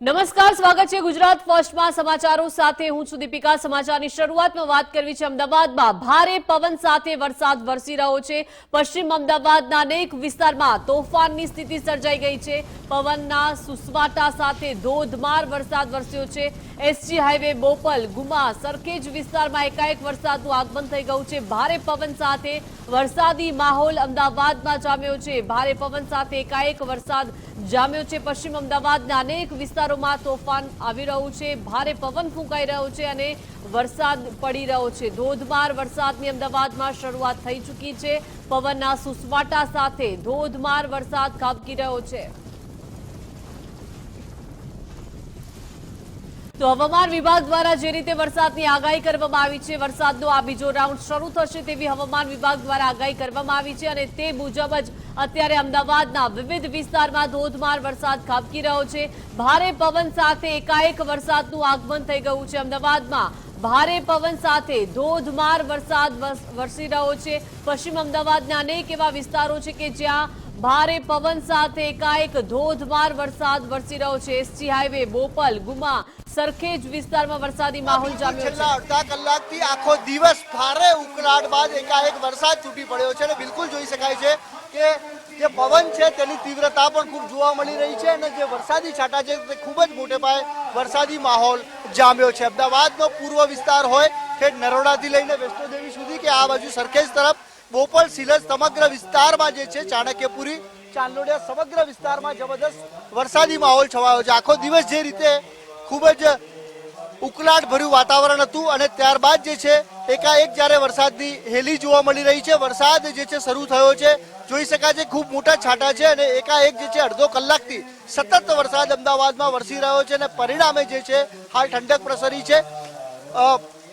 નમસ્કાર, સ્વાગત છે ગુજરાત ફર્સ્ટમાં સમાચારો સાથે હું છું દીપિકા. સમાચારની શરૂઆતમાં વાત કરવી છે અમદાવાદમાં. ભારે પવન સાથે વરસાદ વરસી રહ્યો છે. પશ્ચિમ અમદાવાદના અનેક વિસ્તારમાં તોફાનની સ્થિતિ સર્જાઈ ગઈ છે. પવનના સુસવાટા સાથે ધોધમાર વરસાદ વરસ્યો છે. એસજી હાઈવે, બોપલ, ગુમા, સરખેજ વિસ્તારમાં એકાએક વરસાદનું આગમન થઈ ગયું છે. ભારે પવન સાથે વરસાદી માહોલ અમદાવાદમાં જામ્યો છે. ભારે પવન સાથે એકાએક વરસાદ જામ્યો છે પશ્ચિમ અમદાવાદના અનેક વિસ્તારોમાં તોફાન આવી રહ્યું છે. ભારે પવન ફૂંકાઈ રહ્યો છે અને વરસાદ પડી રહ્યો છે. ધોધમાર વરસાદની અમદાવાદમાં શરૂઆત થઈ ચૂકી છે. પવનના સુસવાટા સાથે ધોધમાર વરસાદ ખાબકી રહ્યો છે. તો હવામાન વિભાગ દ્વારા જે રીતે વરસાદની આગાહી કરવામાં આવી છે, વરસાદનો આ બીજો રાઉન્ડ શરૂ થશે તેવી હવામાન વિભાગ દ્વારા આગાહી કરવામાં આવી છે અને તે મુજબ જ અત્યારે અમદાવાદના વિવિધ વિસ્તારમાં ધોધમાર વરસાદ ખાબકી રહ્યો છે. ભારે પવન સાથે એકાએક વરસાદનું આગમન થઈ ગયું છે. અમદાવાદમાં ભારે પવન સાથે ધોધમાર વરસાદ વરસી રહ્યો છે. પશ્ચિમ અમદાવાદના અનેક એવા વિસ્તારો છે કે જ્યાં ભારે પવન સાથે એકાએક ધોધમાર વરસાદ વરસી રહ્યો છે. એસજી હાઈવે, બોપલ, ગુમા, સરખેજ વિસ્તારમાં વરસાદી માહોલ જામ્યો છે. અડધા કલાકથી આખો દિવસ ભારે ઉકળાટ બાદ એકાએક વરસાદ તૂટી પડ્યો છે અને બિલકુલ જોઈ શકાય છે કે જે પવન છે તેની તીવ્રતા પણ ખૂબ જોવા મળી રહી છે અને જે વરસાદી છાંટા છે તે ખૂબ જ મોટે પાયે વરસાદી માહોલ જામ્યો છે. અમદાવાદનો પૂર્વ વિસ્તાર હોય કે નરોડાથી લઈને વૈષ્ણોદેવી સુધી કે આ બાજુ સરખેજ તરફ બોપલ, સિલજ સમગ્ર વિસ્તારમાં જે છે, ચાણક્યપુરી, ચાંદલોડિયા સમગ્ર વિસ્તારમાં જબરદસ્ત વરસાદી માહોલ છવાયો છે. આખો દિવસ જે રીતે ખૂબ જ ઉકલાટ ભર્યું વાતાવરણ હતું અને ત્યારબાદ જે છે, એકાએક જ્યારે વરસાદની હેલી જોવા મળી રહી છે, વરસાદ જે છે, શરૂ થયો છે. જોઈ શકાય છે, ખૂબ મોટા છાંટા છે અને એકાએક જે છે, અડધો કલાકથી સતત વરસાદ અમદાવાદમાં વરસી રહ્યો છે અને પરિણામે જે છે, હાલ ઠંડક પ્રસરી છે.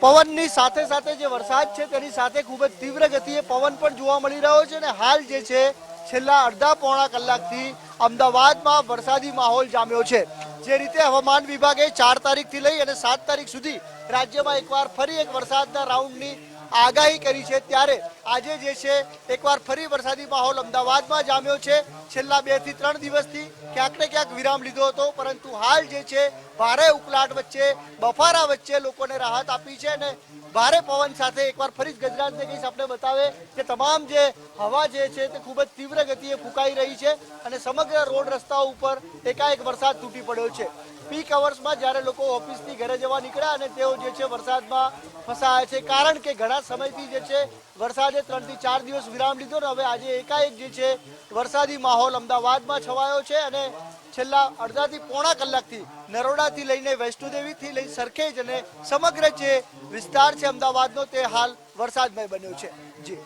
પવનની સાથે સાથે જે વરસાદ છે તેની સાથે ખૂબ જ તીવ્ર ગતિએ પવન પણ જોવા મળી રહ્યો છે અને હાલ જે છે છેલ્લા અડધા પોણા કલાકથી અમદાવાદમાં વરસાદી માહોલ જામ્યો છે. જે રીતે હવામાન વિભાગે ચાર તારીખથી લઈ અને સાત તારીખ સુધી રાજ્યમાં એકવાર ફરી એક વરસાદના રાઉન્ડની આગાહી કરી છે ત્યારે આજે જે છે, એકવાર ફરી વરસાદી માહોલ અમદાવાદમાં જામ્યો છે. છેલ્લા બેથી ત્રણ દિવસથી ક્યાંક ને ક્યાંક વિરામ લીધો હતો, પરંતુ હાલ જે છે, ભારે ઉકળાટ વચ્ચે, બફારા વચ્ચે લોકોને રાહત આપી છે અને ભારે પવન સાથે એકવાર ફરી જ ગજરાજને કહીશ, આપણે બતાવે કે તમામ જે હવા જે છે તે ખૂબ જ તીવ્ર ગતિએ ફૂંકાઈ રહી છે અને સમગ્ર રોડ રસ્તાઓ ઉપર એકાએક વરસાદ તૂટી પડ્યો છે. પીક અવર્સમાં જ્યારે લોકો ઓફિસથી ઘરે જવા નીકળ્યા અને તેઓ જે છે વરસાદમાં ફસાયા છે, કારણ કે ઘણા સમયથી જે છે વરસાદે ત્રણથી ચાર દિવસ વિરામ લીધો ને હવે આજે એકાએક જે છે વરસાદી માહોલ અમદાવાદમાં છવાયો છે અને છેલ્લા અડધાથી પોણા કલાકથી નરોડાથી લઈને વૈષ્ણોદેવીથી લઈ સરખેજ અને સમગ્ર જે વિસ્તાર છે અમદાવાદનો તે હાલ વરસાદમય બન્યો છે. જી.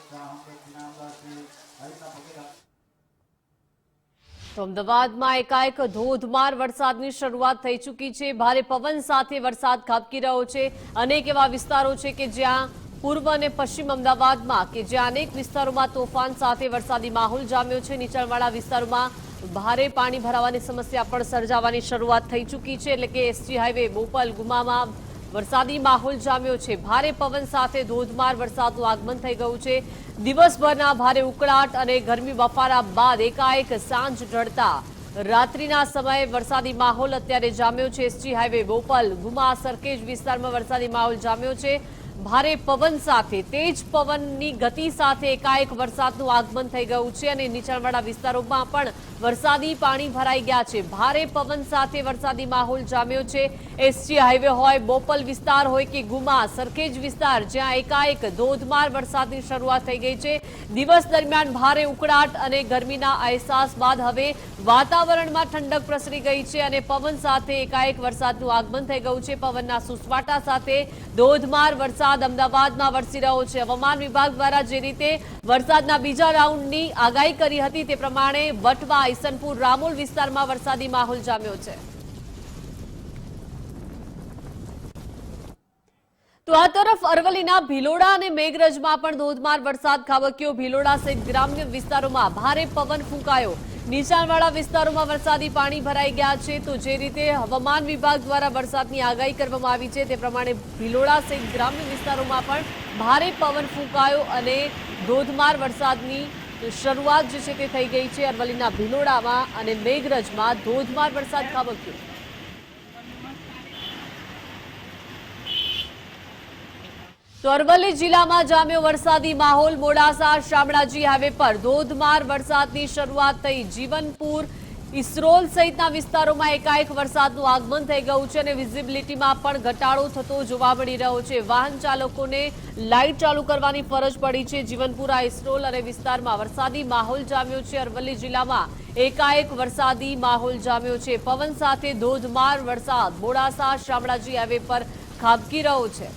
તો અમદાવાદમાં એકાએક ધોધમાર વરસાદની શરૂઆત થઈ ચૂકી છે. ભારે પવન સાથે વરસાદ ખાબકી રહ્યો છે. અનેક એવા વિસ્તારો છે કે જ્યાં પૂર્વ અને પશ્ચિમ અમદાવાદમાં કે જ્યાં અનેક વિસ્તારોમાં તોફાન સાથે વરસાદી માહોલ જામ્યો છે. નીચાણવાળા વિસ્તારોમાં ભારે પાણી ભરાવાની સમસ્યા પણ સર્જાવાની શરૂઆત થઈ ચૂકી છે. એટલે કે એસજી હાઈવે, બોપલ, ગુમામાં વરસાદી માહોલ જામ્યો છે. ભારે પવન સાથે ધોધમાર વરસાદનું આગમન થઈ ગયું છે. દિવસભરના ભારે ઉકળાટ અને ગરમી બફારા બાદ એકાએક સાંજ ઢળતા રાત્રિના સમયે વરસાદી માહોલ અત્યારે જામ્યો છે. એસજી હાઈવે, બોપલ, ગુમા સરખેજ વિસ્તારમાં વરસાદી માહોલ જામ્યો છે. ભારે પવન સાથે, તેજ પવનની ગતિ સાથે એકાએક વરસાદનું આગમન થઈ ગયું છે અને નીચાણવાળા વિસ્તારોમાં પણ વરસાદી પાણી ભરાઈ ગયા છે. ભારે પવન સાથે વરસાદી માહોલ જામ્યો છે. એસજી હાઈવે હોય, બોપલ વિસ્તાર હોય કે ગુમા, સરખેજ વિસ્તાર, જ્યાં એકાએક ધોધમાર વરસાદની શરૂઆત થઈ ગઈ છે. દિવસ દરમિયાન ભારે ઉકળાટ અને ગરમીના અહેસાસ બાદ હવે વાતાવરણમાં ઠંડક પ્રસરી ગઈ છે અને પવન સાથે એકાએક વરસાદનું આગમન થઈ ગયું છે. પવનના સુસવાટા સાથે ધોધમાર વરસાદ અમદાવાદમાં વરસી રહ્યો છે. હવામાન વિભાગ દ્વારા જે રીતે વરસાદના બીજા રાઉન્ડની આગાહી કરી હતી તે પ્રમાણે વટવા ઈસનપુર રામોલ વિસ્તારમાં વરસાદી માહોલ જામ્યો છે. તો આ તરફ અરવલ્લીના ભિલોડા અને મેઘરજમાં પણ ધોધમાર વરસાદ ખાબક્યો ભિલોડા સહિત ગ્રામ્ય વિસ્તારોમાં ભારે પવન ફૂંકાયો. નીચાણવાળા વિસ્તારોમાં વરસાદી પાણી ભરાઈ ગયા છે. તો જે રીતે હવામાન વિભાગ દ્વારા વરસાદની આગાહી કરવામાં આવી છે, તે પ્રમાણે ભિલોડા સહિત ગ્રામ્ય વિસ્તારોમાં પણ ભારે પવન ફૂંકાયો અને ધોધમાર વરસાદની શરૂઆત જે છે તે થઈ ગઈ છે અરવલ્લીના ભીલોડામાં અને મેઘરજમાં ધોધમાર વરસાદ ખાબક્યો. તો અરવલ્લી જિલ્લામાં જામ્યો વરસાદી માહોલ મોડાસા શામળાજી હાઈવે પર ધોધમાર વરસાદની શરૂઆત થઈ. જીવનપુર ઇસરોલ સહિતના વિસ્તારોમાં એકાએક વરસાદનું આગમન થઈ ગયું છે અને વિઝિબિલિટીમાં પણ ઘટાડો થતો જોવા મળી રહ્યો છે. વાહન ચાલકોને લાઇટ ચાલુ કરવાની ફરજ પડી છે. જીવનપુરા, ઇસરોલ અને વિસ્તારમાં વરસાદી માહોલ જામ્યો છે. અરવલ્લી જિલ્લામાં એકાએક વરસાદી માહોલ જામ્યો છે. પવન સાથે ધોધમાર વરસાદ મોડાસા, શામળાજી હાઈવે પર ખાબકી રહ્યો છે.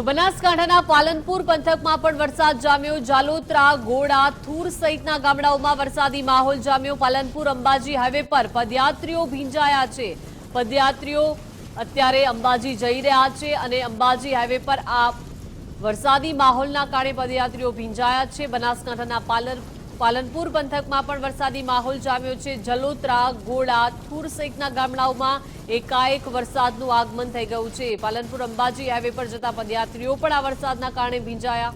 તો બનાસકાંઠાના પાલનપુર પંથકમાં પણ વરસાદ જામ્યો. જાલોત્રા ગોડા, થૂર સહિતના ગામડાઓમાં વરસાદી માહોલ જામ્યો. પાલનપુર અંબાજી હાઈવે પર પદયાત્રીઓ ભીંજાયા છે. પદયાત્રીઓ અત્યારે અંબાજી જઈ રહ્યા છે અને અંબાજી હાઈવે પર આ વરસાદી માહોલના કારણે પદયાત્રીઓ ભીંજાયા છે. બનાસકાંઠાના પાલર પાલનપુર પંથકમાં પણ વરસાદી માહોલ જામ્યો છે. જલોત્રા, ગોળા, થુર સહિતના ગામડાઓમાં એકાએક વરસાદનું આગમન થઈ ગયું છે. પાલનપુર અંબાજી હાઈવે પર જતા પદયાત્રીઓ પણ આ વરસાદના કારણે ભીંજાયા.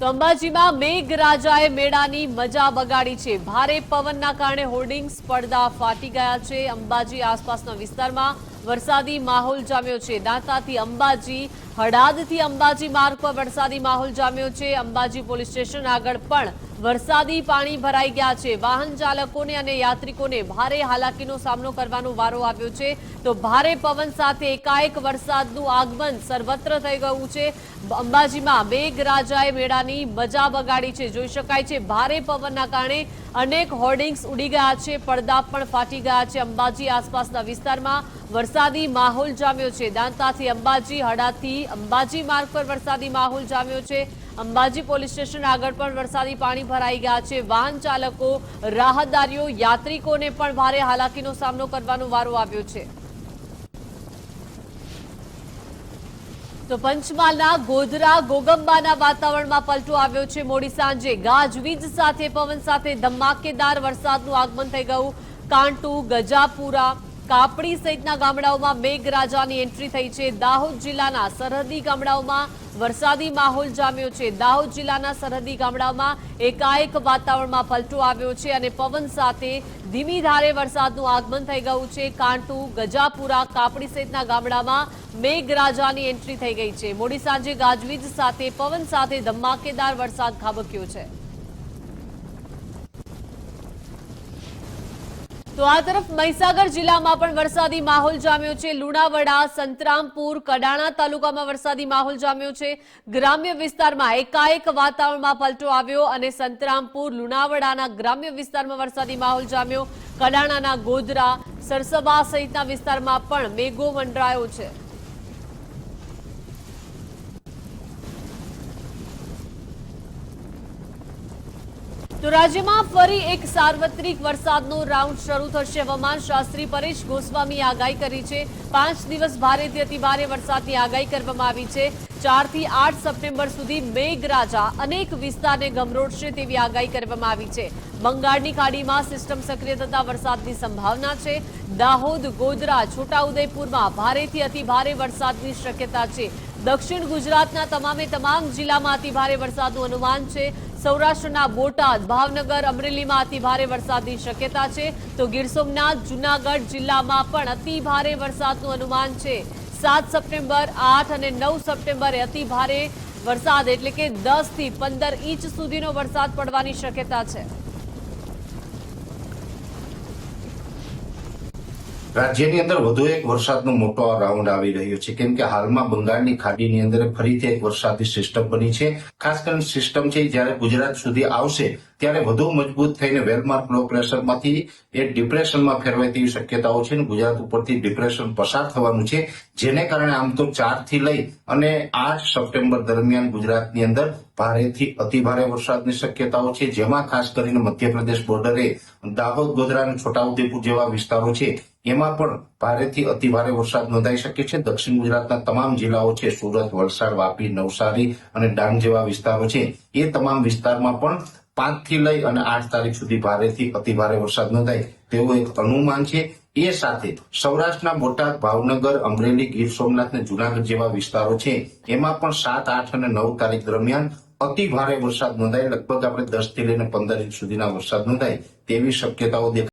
તો અંબાજીમાં મેઘરાજાએ મેળાની મજા બગાડી છે. ભારે પવનના કારણે હોર્ડિંગ્સ પડદા ફાટી ગયા છે. અંબાજી આસપાસના વિસ્તારમાં વરસાદી માહોલ જામ્યો છે. દાંતાથી અંબાજી હડાદથી અંબાજી માર્ગ પર વરસાદી માહોલ જામ્યો છે. અંબાજી પોલીસ સ્ટેશન આગળ પણ વરસાદી પાણી ભરાઈ ગયા છે. વાહન ચાલકોને અને યાત્રિકોને ભારે હાલાકીનો સામનો કરવાનો વારો આવ્યો છે. તો ભારે પવન સાથે એકાએક વરસાદનું આગમન સર્વત્ર થઈ ગયું છે. અંબાજીમાં મેઘરાજાએ મેળાની મજા બગાડી છે. જોઈ શકાય છે, ભારે પવનના કારણે અનેક હોર્ડિંગ્સ ઉડી ગયા છે. પડદા પણ ફાટી ગયા છે. અંબાજી આસપાસના વિસ્તારમાં વરસાદી માહોલ જામ્યો છે. દાંતાથી અંબાજી હડાથી અંબાજી માર્ગ પર વરસાદી માહોલ જામ્યો છે. અંબાજી પોલીસ સ્ટેશન આગળ પણ વરસાદી પાણી ભરાઈ ગયા છે. વાહન ચાલકો રાહતદારીઓ યાત્રિકોને પણ ભારે હાલાકીનો સામનો કરવાનો વારો આવ્યો છે. તો પંચમહાલના ગોધરા, ગોગંબાના વાતાવરણમાં પલટો આવ્યો છે મોડી સાંજે. ગાજવીજ સાથે, પવન સાથે ધમાકેદાર વરસાદનું આગમન થઈ ગયું. કાંટુ, ગજાપુરા, કાપડી સહિતના ગામડાઓમાં મેઘરાજાની એન્ટ્રી થઈ છે. દાહોદ જિલ્લાના સરહદી ગામડાઓમાં વરસાદી માહોલ જામ્યો છે. દાહોદ જિલ્લાના સરહદી ગામડામાં એકાએક વાતાવરણમાં પલટો આવ્યો છે અને પવન સાથે ધીમી ધારે વરસાદનું આગમન થઈ ગયું છે. કાંટુ, ગજાપુરા, કાપડી સહિતના ગામડામાં મેઘરાજાની એન્ટ્રી થઈ ગઈ છે. મોડી સાંજે ગાજવીજ સાથે, પવન સાથે ધમાકેદાર વરસાદ ખાબક્યો છે. તો આ તરફ મહીસાગર જિલ્લામાં પણ વરસાદી માહોલ જામ્યો છે. લુણાવાડા, સંતરામપુર, કડાણા તાલુકામાં વરસાદી માહોલ જામ્યો છે. ગ્રામ્ય વિસ્તારમાં એકાએક વાતાવરણમાં પલટો આવ્યો અને સંતરામપુર, લુણાવાડાના ગ્રામ્ય વિસ્તારમાં વરસાદી માહોલ જામ્યો. કડાણાના ગોધરા, સરસબા સહિતના વિસ્તારમાં પણ મેઘો મંડરાયો છે. તો રાજ્યમાં ફરી એક સાર્વત્રિક વરસાદનો રાઉન્ડ શરૂ થશે. હવામાન શાસ્ત્રી પરેશ ગોસ્વામી આગાહી કરી છે, પાંચ દિવસ ભારેથી અતિ ભારે વરસાદની આગાહી કરવામાં આવી છે. ચારથી આઠ સપ્ટેમ્બર સુધી મેઘરાજા અનેક વિસ્તારને ગમરોડશે તેવી આગાહી કરવામાં આવી છે. બંગાળની ખાડીમાં સિસ્ટમ સક્રિય થતા વરસાદની સંભાવના છે. દાહોદ, ગોધરા, છોટાઉદેપુરમાં ભારેથી અતિ ભારે વરસાદની શક્યતા છે. દક્ષિણ ગુજરાતના તમામે તમામ જિલ્લામાં અતિ ભારે વરસાદનું અનુમાન છે. સૌરાષ્ટ્રના બોટાદ, ભાવનગર અમરેલીમાં અતિ ભારે વરસાદની શક્યતા છે. તો ગીર સોમનાથ, જુનાગઢ જિલ્લામાં પણ અતિ ભારે વરસાદનું અનુમાન છે. સાત સપ્ટેમ્બર, આઠ અને નવ સપ્ટેમ્બરે અતિ ભારે વરસાદ એટલે કે દસથી પંદર ઇંચ સુધીનો વરસાદ પડવાની શક્યતા છે. રાજ્યની અંદર વધુ એક વરસાદનો મોટો રાઉન્ડ આવી રહ્યો છે. કેમ કે હાલમાં બંગાળની ખાડીની અંદર ફરીથી એક વરસાદી સિસ્ટમ બની છે. ખાસ કરીને સિસ્ટમ છે જ્યારે ગુજરાત સુધી આવશે, ત્યારે વધુ મજબૂત થઈને વેલમાર્ક લો પ્રેશરમાંથી એ ડિપ્રેશનમાં ફેરવાય તેવી શક્યતાઓ છે અને ગુજરાત ઉપરથી ડિપ્રેશન પસાર થવાનું છે. જેને કારણે આમ તો ચારથી લઈ અને આઠ સપ્ટેમ્બર દરમિયાન ગુજરાતની અંદર ભારેથી અતિ ભારે વરસાદની શક્યતાઓ છે. જેમાં ખાસ કરીને મધ્યપ્રદેશ બોર્ડરે દાહોદ, ગોધરા અને છોટાઉદેપુર જેવા વિસ્તારો છે. એમાં પણ ભારેથી અતિ ભારે વરસાદ નોંધાઈ શકે છે. દક્ષિણ ગુજરાતના તમામ જિલ્લાઓ છે, સુરત, વલસાડ, વાપી, નવસારી અને ડાંગ જેવા વિસ્તારો છે. એ તમામ વિસ્તારમાં પણ પાંચથી લઈ અને આઠ તારીખ સુધી ભારેથી અતિ ભારે વરસાદ નોંધાય તેવું એક અનુમાન છે. એ સાથે સૌરાષ્ટ્રના બોટાદ, ભાવનગર, અમરેલી, ગીર સોમનાથ અને જુનાગઢ જેવા વિસ્તારો છે. એમાં પણ સાત, આઠ અને નવ તારીખ દરમિયાન અતિ ભારે વરસાદ નોંધાય. લગભગ આપણે દસથી લઈને પંદર ઇંચ સુધીના વરસાદ નોંધાય તેવી શક્યતાઓ દેખાય